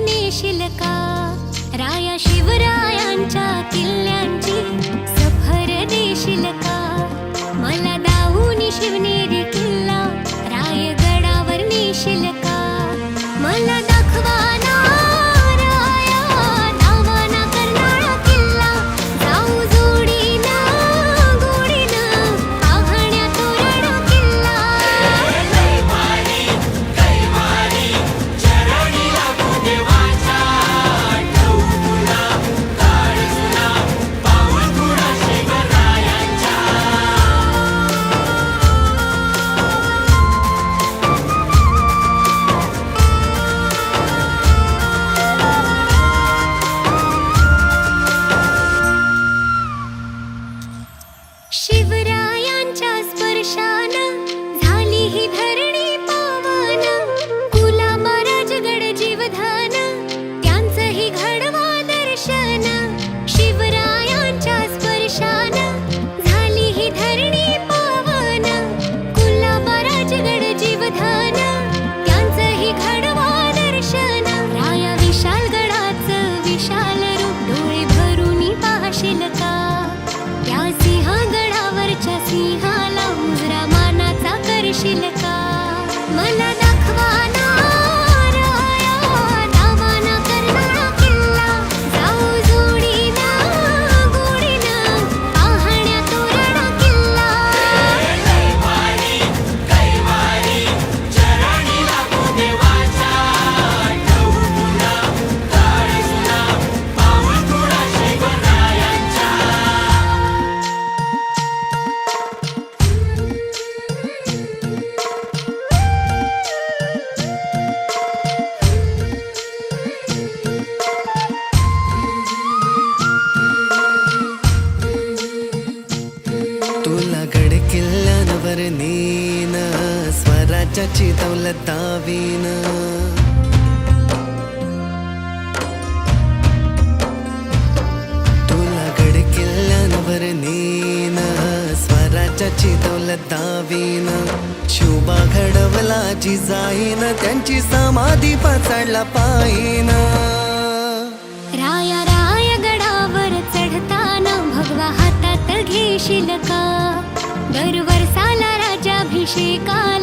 करणे का राया शिवरायांच्या किल्ल्यांची सफर देशील का मला दाऊन शिवनेरी किल्ला रायगडावर नेशील का मला शिवरायांच्या स्पर्शा решили स्वराज्याच्या चितवलं दावीन तुला गड किल्ल्यांवर नेन स्वराज्याची दौलत दावीन शुभा घडवला जी जाईन त्यांची समाधी पचडला पायीन राया राय गडावर चढताना भगवा हातात घेशील का? दरवर्षाला राजाभिषेकाला